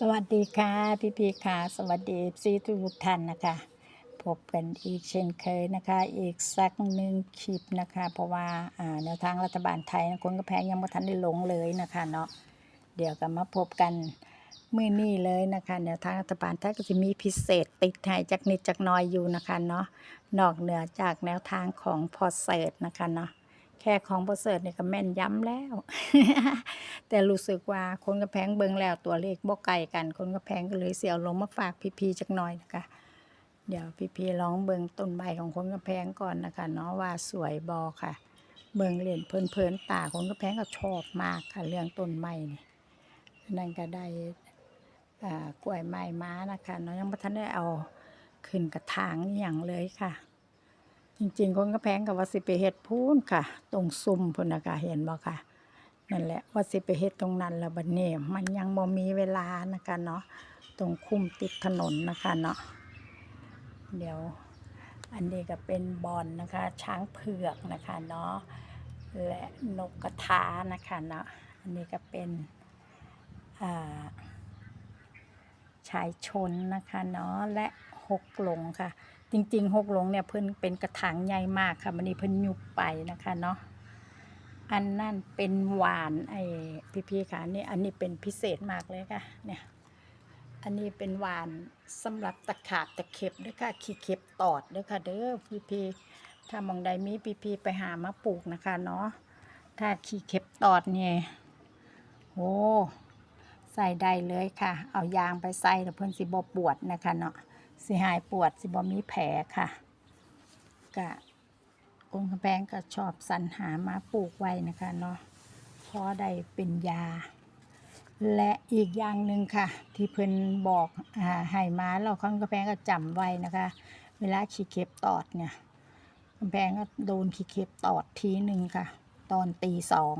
สวัสดีค่ะ พี่พีค่ะสวัสดีซีทุกท่านนะคะ พบกันอีกเช่นเคยนะคะ อีกสักหนึ่งคลิปนะคะ เพราะว่าแนวทางรัฐบาลไทยคนก็แพงยังไม่ทันได้ลงเลยนะคะเนาะเดี๋ยวกันมาพบกันมื่อนี้เลยนะคะแนวทางรัฐบาลไทยก็จะมีพิเศษติดให้จากนิดจากน้อยอยู่นะคะเนาะนอกเหนือจากแนวทางของพอเสิร์ตนะคะเนาะ ค่ของพอเสร์ตเนี่ยก็แม่นย้ำแล้ว แต่รู้สึกว่าคนกระแพงเบิงแล้วตัวเลขบ่ไกลกัน คนกระแพงก็เลยเสียวลงมาฝากพี่ๆจักหน่อยนะคะ เดี๋ยวพี่ๆลองเบิงต้นใบของคนกระแพงก่อนนะคะเนาะว่าสวยบอค่ะ เบิงเล่นเพลินๆตาคนกระแพงก็ชอบมากค่ะเรื่องต้นไม้นี่นั่นก็ได้อ่ากล้วยไม้ม้านะคะเนาะยังไม่ทันได้เอาขึ้นกระถางอย่างเลยค่ะ จริงๆคนกระแพงกับว่าสิไปเฮ็ดพูนค่ะ ตรงซุ่มพุ่นนะคะเห็นบ่ค่ะนั่นแหละว่าสิไปเฮ็ดตรงนั้นแล้วบัดนี้มันยังบ่มีเวลานะคะเนาะตรงคุ้มติดถนนนะคะเนาะเดี๋ยวอันนี้ก็เป็นบอลนะคะ ช้างเผือกนะคะเนาะและนกกระทานะคะเนาะอันนี้ก็เป็นชายชนนะคะเนาะและหกหลงค่ะ จริงๆหกหลงเนี่ยเพิ่นเป็นกระถางใหญ่มากค่ะมันนี้เพิ่นยุบไปนะคะเนาะอันนั่นเป็นหวานไอ้พี่ๆค่ะนี่อันนี้เป็นพิเศษมากเลยค่ะเนี่ยอันนี้เป็นหวานสำหรับตะขาบตะเข็บด้วยค่ะขี้เข็บตอดด้วยค่ะเด้อพี่ๆถ้ามองใดมีพี่ๆไปหามาปลูกนะคะเนาะถ้าขี้เข็บตอดเนี่ยโอ้ใส่ได้เลยค่ะ เอายางไปใส่แล้วเพิ่นสิบ่ปวดนะคะเนาะ สิหายปวดสิบ่มีแผลค่ะกะกงกำแพงก็ชอบสรรหามาปลูกไว้นะคะเนาะเพราะได้เป็นยา และอีกอย่างหนึ่งค่ะ ที่เพิ่นบอกอ่าให้มาเราข้างกำแพงก็จำไว้นะคะ เวลาขี้เข็บตอดเนี่ยกำแพงก็โดนขี้เข็บตอดทีหนึ่งค่ะ ตอนตีสอง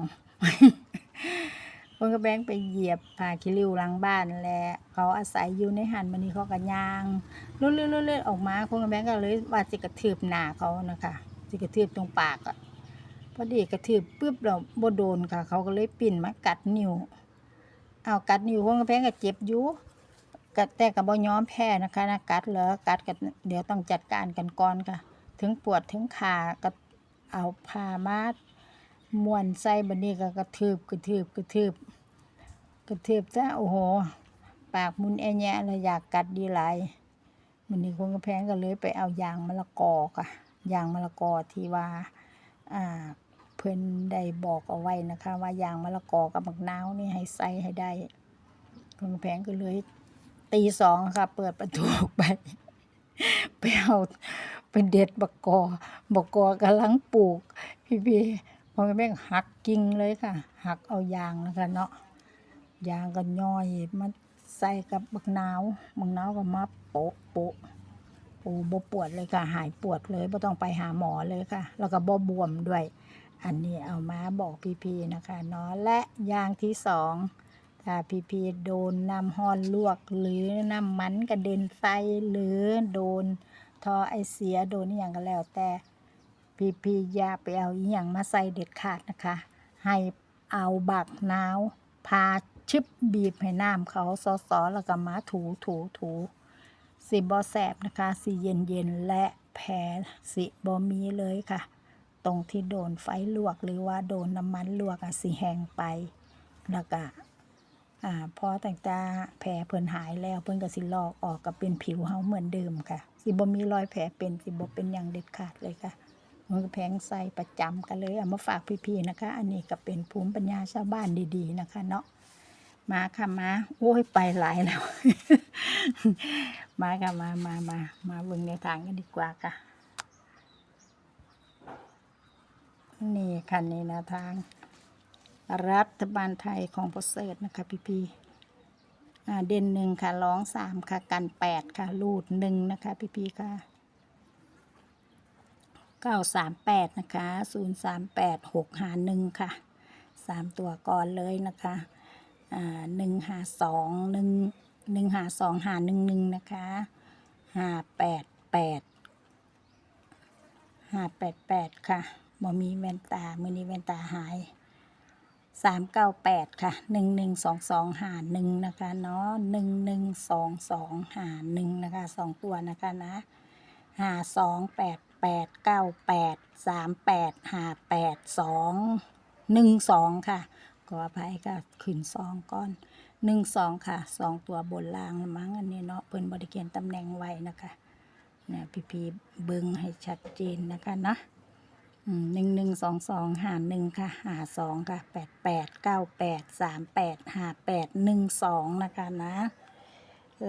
คนกระแบงไปเหยียบผ่าคิริวหลังบ้านแหละเขาอาศัยอยู่ในหันมันนี้เขาก็ย่างเลื่อนๆๆๆออกมาคนกระแบงก็เลยว่าจะกระทืบหน้าเขานะคะจะกระทืบตรงปากอะพอดีกระทืบปุ๊บเราบ่โดนค่ะ เขาก็เลยปิ่นมากัดนิ้วเอากัดนิ้วคนกระแบงก็เจ็บอยู่กัดแต่ก็บ่ยอมแพ้นะคะนะกัดเหรอกัดกันเดี๋ยวต้องจัดการกันก่อนค่ะ ถึงปวดถึงขาก็เอาผ้ามา ม้วนใส่บัดนี้ก็กระทืบกระทืบกระทืบกระทืบจ้าโอ้โห ปากมุนแอแยะเลยอยากกัดดีหลายมันนี้คนกระแพงก็เลยไปเอายางมะละกอค่ะ ยางมะละกอที่ว่าอ่าเพิ่นได้บอกเอาไว้นะคะ ว่ายางมะละกอกับมะนาวนี่ให้ใส่ให้ได้คนกระแพงก็เลยตีสองค่ะ เปิดประตูออกไปไปเอาไปเด็ดบักกอบักกอกำลังปลูกพี่พี่ ๆคนกระแพงหักกิ่งเลยค่ะ หักเอายางนะคะเนาะยางก็ย่อยมันใส่กับบักนาวบักนาวก็มาโปะโปะโอ้บปวดเลยค่ะ หายปวดเลยบ่ต้องไปหาหมอเลยค่ะ แล้วก็บบวมด้วย อันนี้เอามาบอกพี่ๆนะคะเนาะและยางที่สองถ้าพี่ๆโดนน้ำหอนลวก หรือน้ำมันกระเด็นไฟหรือโดนทอไอเสียโดนอย่างก็แล้วแต่ พี่ๆอย่าไปเอาอหย่างมาใส่เด็ดขาดนะคะ ให้เอาบักนาวพาชึบบีบให้น้ำเขาซอสอแล้วก็มาถูถูถูสิบอแสบนะคะสิเย็นเย็นและแผลสิบอมีเลยค่ะ ตรงที่โดนไฟลวกหรือว่าโดนน้ำมันลวกอะสิแห้งไปแล้วก็อ่าพอต่งตาแผลเพิ่นหายแล้วเพิ่นก็สิลอกออกก็เป็นผิวเฮาเหมือนเดิมค่ะ สิบ่มีรอยแผลเป็นสิบ่เป็นอย่างเด็ดขาดเลยค่ะ มันก็แพงใส่ประจำกันเลยเอามาฝากพี่ๆนะคะ อันนี้ก็เป็นภูมิปัญญาชาวบ้านดีๆนะคะ เนาะมาค่ะมาโอ้ยไปหลายแล้ว มาค่ะมามามามาเบิ่งในทางกันดีกว่าค่ะ นี่ค่ะนี่นวทาง รัฐบาลไทยของประเสริฐนะคะพี่ๆเด่นหนึ่งค่ะร้องสามค่ะ กันแปดค่ะ รูดหนึ่งนะคะ พี่ๆค่ะ เก้าสามแปดนะคะศูนย์สามแปดหกหาหนึ่งค่ะสามตัวก่อนเลยนะคะหนึ่งหาสองหนึ่งหนึ่งหาสองหาหนึ่งหนึ่งนะคะหาแปดแปดหาแปดแปดค่ะบ่มีแว่นตามือนี้แว่นตาหายสามเก้าแปดค่ะหนึ่งหนึ่งสองสองหาหนึ่งนะคะเนาะหนึ่งหนึ่งสองสองหาหนึ่งนะคะสองตัวนะคะนะหาสองแปด แปดเก้าแปดสามแปดหาแปดสองหนึ่งสองค่ะขออภัยค่ะขึ้นสองก้อนหนึ่งสองค่ะสองตัวบนล่างมั้งอันนี้เนาะเพิ่นบริเกียนตำแหน่งไว้นะคะเนี่ยพี่พีเบิ้งให้ชัดเจนนะคะนะหนึ่งหนึ่งสองสองหาหนึ่งค่ะหาสองค่ะแปดแปดเก้าแปดสามแปดหาแปดหนึ่งสองนะคะนะ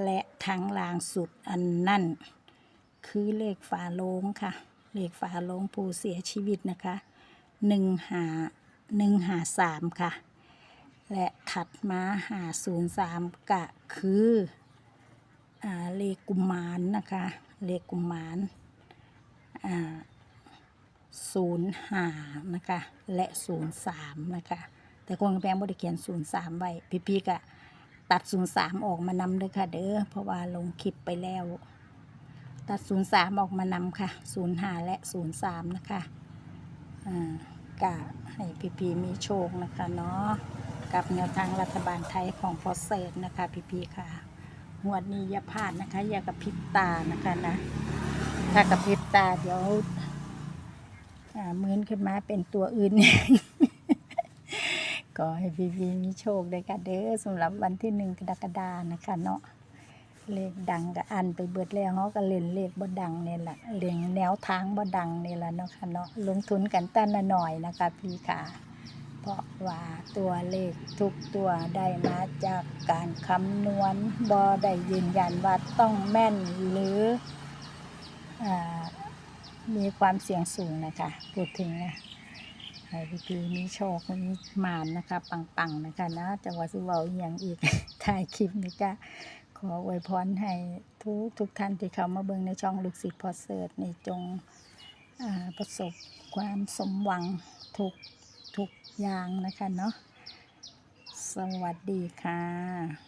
และทั้งลางสุดอันนั่น คือเลขฝาโลงค่ะ เลขฝาโลงผู้เสียชีวิตนะคะหนึ่งหาหนึ่งหาสามค่ะ และถัดมาหาศูนย์สามกะคืออเลขกุมารนะคะ เลขกุมารศูนย์หานะคะ และศูนย์สามนะคะ แต่คนกำแพงบริเขียนศูนย์สามไว้ พี่พีก็ตัดศูนย์สามออกมานำเลยค่ะเด้อเพราะว่าลงคลิปไปแล้ว ตัดศูนย์สามออกมานำค่ะศูนย์ห้าและศูนย์สามนะคะอ่ากะให้พี่พีมีโชคนะคะเนาะกับแนวทางรัฐบาลไทยของฟอสเซตนะคะพี่พีค่ะงวดนี้อย่าพลาดนะคะ อย่ากระพริบตานะคะนะ ถ้ากระพริบตาเดี๋ยวมือนขึ้นมาเป็นตัวอื่นก็ให้พี่พีมีโชคด้วยค่ะเด้อสำหรับวันที่หนึ่งกรกฎานะคะเนาะ เลขดังก็อันไปเบิดแล้วเขาก็เล่นเลขบ่ดังนี่แหละเล่นแนวทางบ่ดังนี่แหละเนาะค่ะเนาะลงทุนกันตั้นหน่อยนะคะพี่ค่ะ เพราะว่าตัวเลขทุกตัวได้มาจากการคำนวณบ่ได้ยืนยันว่าต้องแม่นหรืออมีความเสี่ยงสูงนะคะพูดถึงนะให้พี่พีมีโชคมีมานนะคะ ปังๆนะคะนะจังหวัดสิเวาอย่างอีกถ่ายคลิปนี้ก็ ขออวยพรให้ทุกทุกท่านที่เข้ามาเบิ่งในช่องลูกศิษย์พอเสิร์ตในจงประสบความสมหวังทุกทุกอย่างนะคะเนาะสวัสดีค่ะ